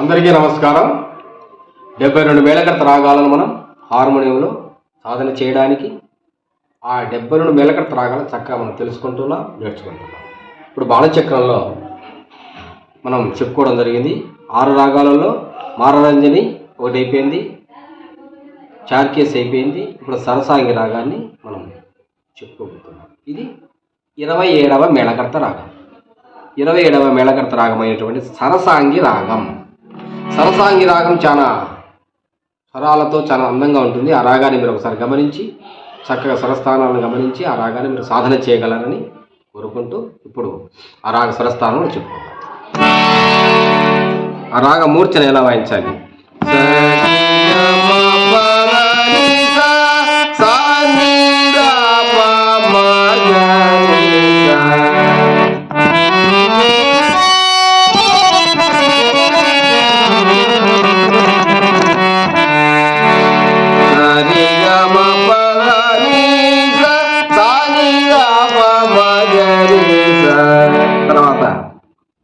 అందరికీ నమస్కారం. డెబ్బై రెండు మేళకర్త రాగాలను మనం హార్మోనియంలో సాధన చేయడానికి ఆ డెబ్బై రెండు మేళకర్త రాగాలను చక్కగా మనం తెలుసుకుంటున్నాం నేర్చుకుంటున్నాం. ఇప్పుడు బాణచక్రంలో మనం చెప్పుకోవడం జరిగింది. ఆరు రాగాలలో మారరంజని ఒకటి అయిపోయింది చార్కేస్ అయిపోయింది ఇప్పుడు సరసాంగి రాగాన్ని మనం చెప్పుకోబోతున్నాం. ఇది ఇరవై ఏడవ మేళకర్త రాగం. ఇరవై ఏడవ మేళకర్త రాగమైనటువంటి సరసాంగి రాగం. సరసాంగి రాగం చాలా స్వరాలతో చాలా అందంగా ఉంటుంది. ఆ రాగాన్ని మీరు ఒకసారి గమనించి చక్కగా స్వరస్థానాలను గమనించి ఆ రాగాన్ని మీరు సాధన చేయగలరని కోరుకుంటూ ఇప్పుడు ఆ రాగ స్వరస్థానంలో చెప్పుకుంటాం ఆ రాగ మూర్ఛన ఎలా వాయించాలి?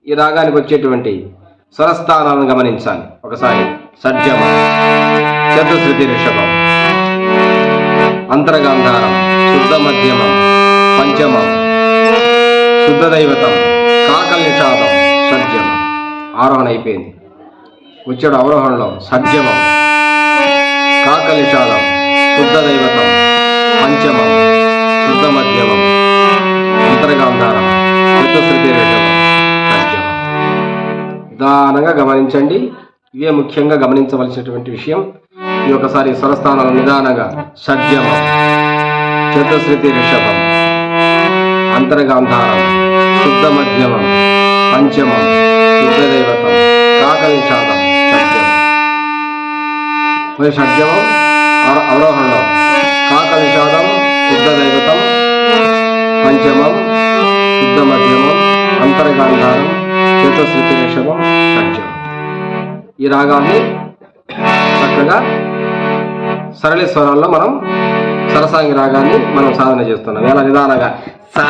ఈ రాగానికి వచ్చేటువంటి స్వరస్థానాలను గమనించాలి. ఒకసారి సజ్జమ చతుశృతి రిషభం అంతరగాంధారం శుద్ధ మధ్యమం పంచమం శుద్ధ దైవతం కాకల్ నిషాదం సజ్జమం ఆరోహణ అయిపోయింది. వచ్చాడు అవరోహణలో సజ్జమం కాకల్ నిషాదం శుద్ధ దైవతం పంచమం శుద్ధ మధ్యమం అంతరగాంధారం చతుశృతి రిషభం. నిదానంగా గమనించండి. ఇవే ముఖ్యంగా గమనించవలసినటువంటి విషయం. ఈ ఒకసారి స్వరస్థానాలు నిదానంగా షడ్జమం చతుశృతి రిషభం. అంతర్గాంధారం. శుద్ధ మధ్యమం. పంచమం. శుద్ధ దైవతం కాకనిషాదం షడ్జమం మరి షడ్జమం అవరోహణం. అవరోహణలో కాకనిషాదం శుద్ధ పంచమం. శుద్ధ మధ్యమం. అంతర్గాంధారం. శృతి రిషభం షడ్జం ఈ రాగాన్ని చక్కగా సరళి స్వరాల్లో మనం సరసాంగి రాగాన్ని మనం సాధన చేస్తున్నాం. ఎలా? నిదానంగా. సా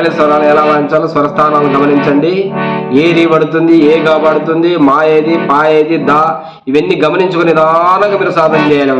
సరళ స్వరాలు ఎలా వాయించాలో స్వరస్థానాలను గమనించండి. ఏది పడుతుంది ఏ గా పడుతుంది మా ఏది పా ఏది దా ఇవన్నీ గమనించుకుని నిదానంగా మీరు సాధన చేయాలి.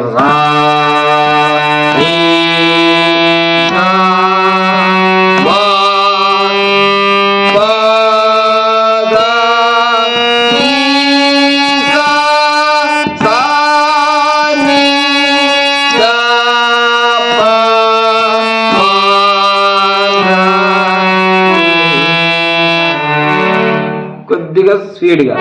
కొద్దిగా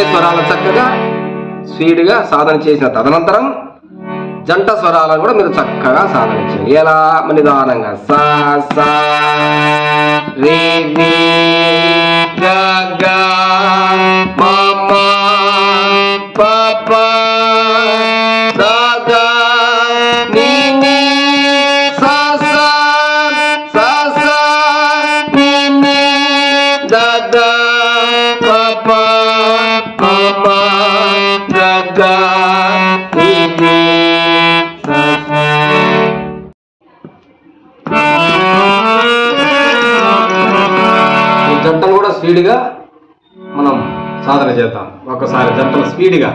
తల్లి స్వరాలు చక్కగా స్పీడ్గా సాధన చేసిన తదనంతరం జంట స్వరాలను కూడా మీరు చక్కగా సాధన చేయాలి. ఎలా? నిదానంగా సా సా రే రే గ గ మా మా విధంగా మనం సాధన చేద్దాం ఒకసారి జంటలు స్పీడ్గా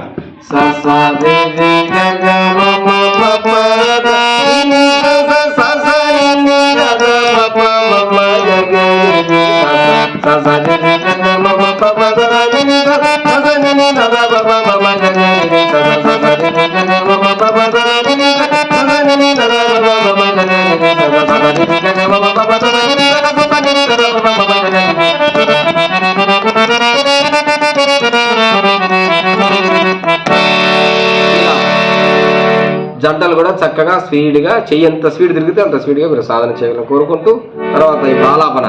స్పీడ్గా చెయ్యి ఎంత స్పీడ్ తిరిగితే అంత స్పీడ్గా మీరు సాధన చేయాలని కోరుకుంటూ తర్వాత ఈ బాలాపన.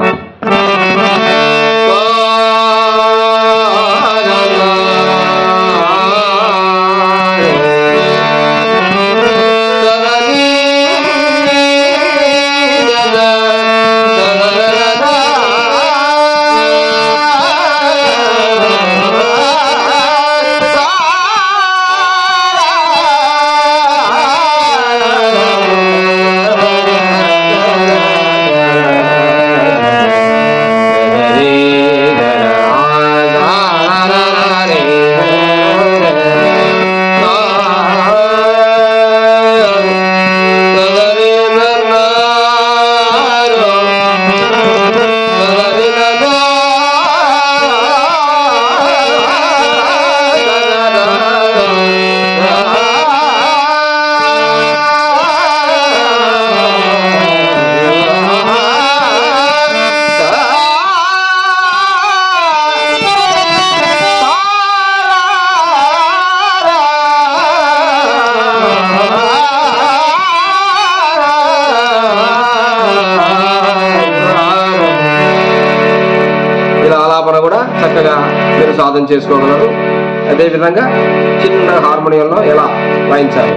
స్థాపన కూడా చక్కగా మీరు సాధన చేసుకోగలరు. అదేవిధంగా చిన్న హార్మోనియంలో ఎలా వాయించాలి?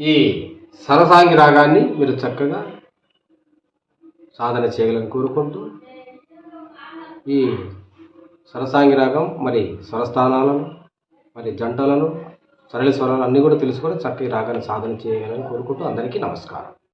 ఈ సరసాంగి రాగాన్ని మీరు చక్కగా సాధన చేయగలని కోరుకుంటూ ఈ సరసాంగి రాగం మరి స్వరస్థానాలను మరి జంటలను సరళ స్వరాలు అన్నీ కూడా తెలుసుకొని చక్కగా రాగాన్ని సాధన చేయాలని కోరుకుంటూ అందరికీ నమస్కారం.